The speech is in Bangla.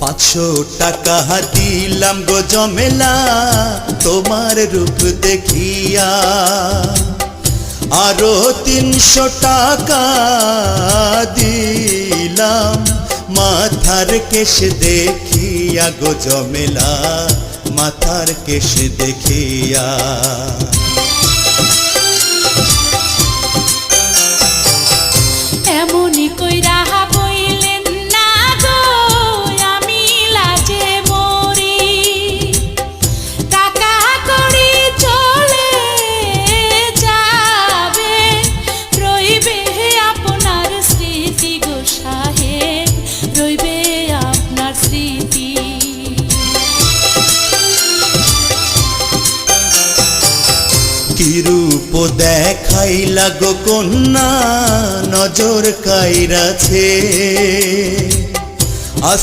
পাঁচশো টাকা দিলাম গো জমেলা তোমার রূপ দেখিয়া। আরও তিনশো টাকা দিলাম, মাথার কেশ দেখিয়া গো জমেলা মাথার কেশ দেখিয়া। এমনই কইরা কি রূপ দেখাইলা গো কন্যা? নজর কাইরাছে।